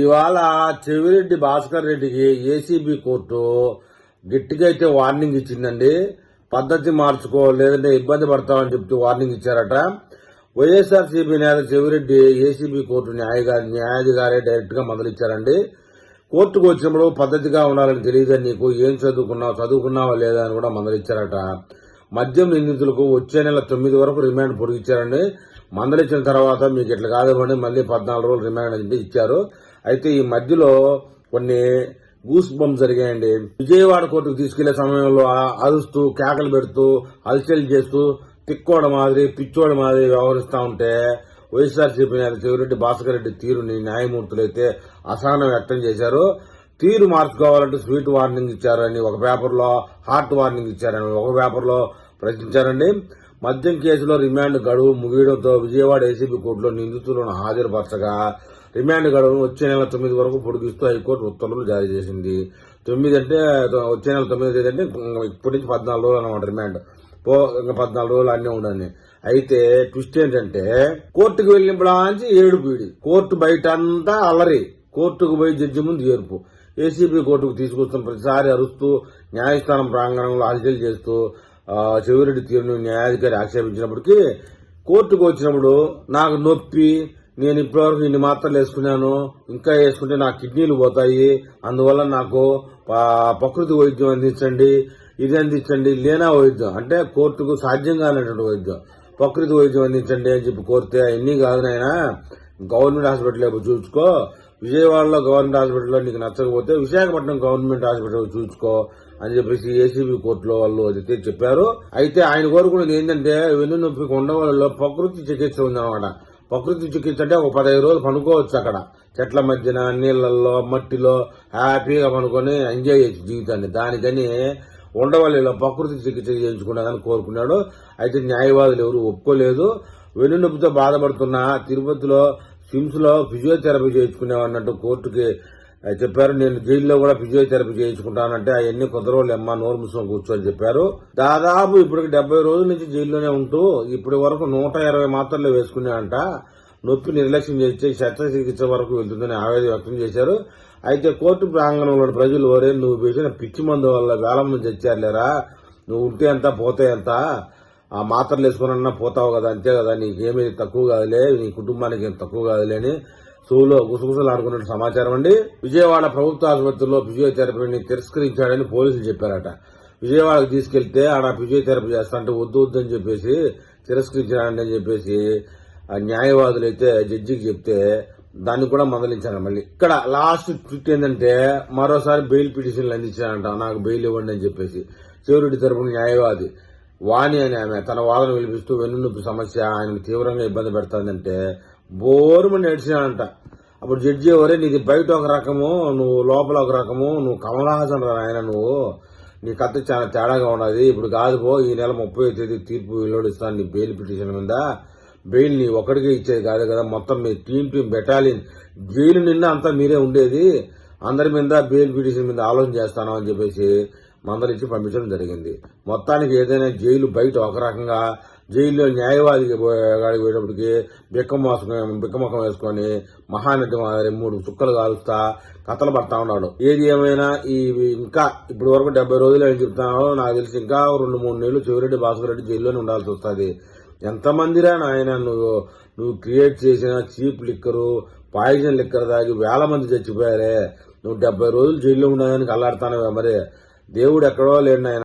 ఇవాళ చెవిరెడ్డి భాస్కర్ రెడ్డికి ACB court గట్టిగా అయితే వార్నింగ్ ఇచ్చిందండి. పద్ధతి మార్చుకో లేదంటే ఇబ్బంది పడతామని చెప్తూ వార్నింగ్ ఇచ్చారట. వైఎస్ఆర్సీపీ నేత చెవిరెడ్డి ఏసీబీ కోర్టు న్యాయగారి న్యాయాధికారి డైరెక్ట్గా మొదలిచ్చారండి. కోర్టుకు వచ్చినప్పుడు పద్ధతిగా ఉండాలని తెలియదు నీకు? ఏం చదువుకున్నావు? చదువుకున్నావా లేదా అని కూడా మందలిచ్చారట. మద్యం నిందితులకు వచ్చే నెల తొమ్మిది వరకు రిమాండ్ పొడిగించారండి మందలిచ్చిన తర్వాత మీకు ఇట్లా కాదు మళ్ళీ పద్నాలుగు రోజులు రిమాండ్ అని ఇచ్చారు. అయితే ఈ మధ్యలో కొన్ని గూస్ బంప్ జరిగాయండి. విజయవాడ కోర్టుకు తీసుకెళ్ళే సమయంలో అరుస్తూ కేకలు పెడుతూ అలచలు చేస్తూ తిక్కోడ మాదిరి పిచ్చోడ మాదిరి వ్యవహరిస్తా ఉంటే వైఎస్ఆర్సీపీ నేత చెవిరెడ్డి భాస్కర్ రెడ్డి తీరుని న్యాయమూర్తులు అయితే అసహనం వ్యక్తం చేశారు. తీరు మార్చుకోవాలంటే స్వీట్ వార్నింగ్ ఇచ్చారని ఒక పేపర్లో హార్ట్ వార్నింగ్ ఇచ్చారని ఒక పేపర్లో ప్రశ్నించారండి. మద్యం కేసులో రిమాండ్ గడువు ముగియడంతో విజయవాడ ఏసీబీ కోర్టులో నిందితులను హాజరుపరచగా రిమాండ్ గడువును వచ్చే నెల తొమ్మిది వరకు పొడిగిస్తూ హైకోర్టు ఉత్తర్వులు జారీ చేసింది. తొమ్మిది అంటే వచ్చే నెల తొమ్మిది తేదీ అంటే ఇప్పటి నుంచి పద్నాలుగు రోజులు అనమాట రిమాండ్. పో ఇంకా పద్నాలుగు రోజులు అన్నీ ఉండని అయితే ట్విస్ట్ ఏంటంటే కోర్టుకు వెళ్ళినప్పుడు ఏడు పీడి. కోర్టు బయట అంతా అల్లరి కోర్టుకు పోయి జడ్జి ముందు ఏర్పు ఏసీబీ కోర్టుకు తీసుకొస్తున్న ప్రతిసారి అరుస్తూ న్యాయస్థానం ప్రాంగణంలో హల్చల్ చేస్తూ చెవిరెడ్డి తీరును న్యాయాధికారి ఆక్షేపించినప్పటికీ కోర్టుకు వచ్చినప్పుడు నాకు నొప్పి నేను ఇప్పటివరకు ఇన్ని మాత్రలు వేసుకున్నాను. ఇంకా వేసుకుంటే నా కిడ్నీలు పోతాయి. అందువల్ల నాకు ప్రకృతి వైద్యం అందించండి. ఇది అందించండి. లేనా వైద్యం. అంటే కోర్టుకు సాధ్యం కానటువంటి వైద్యం. ప్రకృతి వైద్యం అందించండి అని చెప్పి కోరితే అవన్నీ కాదు గవర్నమెంట్ హాస్పిటల్ చూసుకో. విజయవాడలో గవర్నమెంట్ హాస్పిటల్లో నీకు నచ్చకపోతే విశాఖపట్నం గవర్నమెంట్ హాస్పిటల్ చూసుకో అని చెప్పేసి ఏసీబీ కోర్టులో వాళ్ళు అయితే చెప్పారు. అయితే ఆయన కోరుకున్నది ఏంటంటే వెన్ను నొప్పి ఉండవాళ్ళలో ప్రకృతి చికిత్స ఉందన్నమాట. ప్రకృతి చికిత్స అంటే ఒక పదహైదు రోజులు పనుకోవచ్చు అక్కడ. చెట్ల మధ్యన నీళ్ళల్లో మట్టిలో హ్యాపీగా పనుకొని ఎంజాయ్ చేయొచ్చు జీవితాన్ని. దానికని ఉండవల్లిలో ప్రకృతి చికిత్స చేయించుకున్నాదని కోరుకున్నాడు. అయితే న్యాయవాదులు ఎవరు ఒప్పుకోలేదు. వెన్నునొప్పితో బాధపడుతున్న తిరుపతిలో సిమ్స్లో ఫిజియోథెరపీ చేయించుకునేవన్నట్టు కోర్టుకి చెప్పారు నేను జైల్లో కూడా ఫిజియోథెరపీ చేయించుకుంటానంటే అవన్నీ కొద్ది రోజులు అమ్మ నోరు మూసుకొని కూర్చొని చెప్పారు. దాదాపు ఇప్పటికి డెబ్బై రోజుల నుంచి జైల్లోనే ఉంటూ ఇప్పటి వరకు నూట ఇరవై మాత్రలు వేసుకున్నాయంట. నొప్పి నిర్లక్ష్యం చేస్తే శస్త్రచికిత్స వరకు వెళ్తుందని ఆవేదన వ్యక్తం చేశారు. అయితే కోర్టు ప్రాంగణంలోని ప్రజలు వరే నువ్వు వేసిన పిచ్చి మందు వల్ల వేల మంది చచ్చారులేరా నువ్వు ఉంటే ఎంత పోతే ఎంత? ఆ మాత్రలు వేసుకున్నా పోతావు కదా అంతే కదా నీకేమీ తక్కువ కాదులే నీ కుటుంబానికి ఏం తక్కువ కాదులే అని సూలో గుసగుసలాడుకున్నట్టు సమాచారం అండి. విజయవాడ ప్రభుత్వ ఆసుపత్రిలో ఫిజియోథెరపీని తిరస్కరించాడని పోలీసులు చెప్పారట. విజయవాడకు తీసుకెళ్తే ఆడ ఫిజియోథెరపీ చేస్తా అంటే వద్దు వద్దు అని చెప్పేసి తిరస్కరించాడని చెప్పేసి ఆ న్యాయవాదులు అయితే జడ్జికి చెప్తే దాన్ని కూడా మందలించాను మళ్ళీ. ఇక్కడ లాస్ట్ ట్విట్ ఏంటంటే మరోసారి బెయిల్ పిటిషన్లు అందించారంట నాకు బెయిల్ ఇవ్వండి అని చెప్పేసి. చెవిరెడ్డి తరపున న్యాయవాది వాణి అని ఆమె తన వాదన వినిపిస్తూ వెన్నునొప్పి సమస్య ఆయనకు తీవ్రంగా ఇబ్బంది పెడుతుందంటే బోరుమని ఏడ్చినాడంట అప్పుడు జడ్జి ఎవరే నీది బయట ఒక రకము నువ్వు లోపల ఒక రకము నువ్వు కమలహాసన్ ఆయన నువ్వు. నీ కథ చాలా తేడాగా ఉన్నది. ఇప్పుడు కాదు పో ఈ నెల ముప్పై తేదీ తీర్పు వెలువడిస్తాను నీ బెయిల్ పిటిషన్ మీద. బెయిల్ నీ ఒక్కడికే ఇచ్చేది కాదు కదా మొత్తం మీ టీం టీం బెటాలియన్. జైలు నిన్న అంతా మీరే ఉండేది. అందరి మీద బెయిల్ పిటిషన్ మీద ఆలోచన చేస్తాను అని చెప్పేసి మందలిచ్చి పంపించడం జరిగింది. మొత్తానికి ఏదైనా జైలు బయట ఒక రకంగా జైల్లో న్యాయవాదికి గాడికి పోయేటప్పటికి బిక్క మోసం బిక్కమొఖం వేసుకొని మహానటి మాదిరి మూడు చుక్కలు కాలుస్తా కథలు పడతా ఉన్నాడు. ఏది ఏమైనా ఈ ఇంకా ఇప్పటి వరకు డెబ్బై రోజులు ఏం చెప్తున్నాడో నాకు తెలిసి ఇంకా రెండు మూడు నెలలు చెవిరెడ్డి భాస్కర్ రెడ్డి జైల్లోనే ఉండాల్సి వస్తుంది. ఎంతమందిరా నాయన నువ్వు నువ్వు క్రియేట్ చేసిన చీప్ లిక్కరు పాయిజన్ లిక్కర్ తాగి వేల మంది చచ్చిపోయారే. నువ్వు డెబ్బై రోజులు జైల్లో ఉండడానికి అల్లాడుతానవే మరి. దేవుడు ఎక్కడో లేడు నాయన.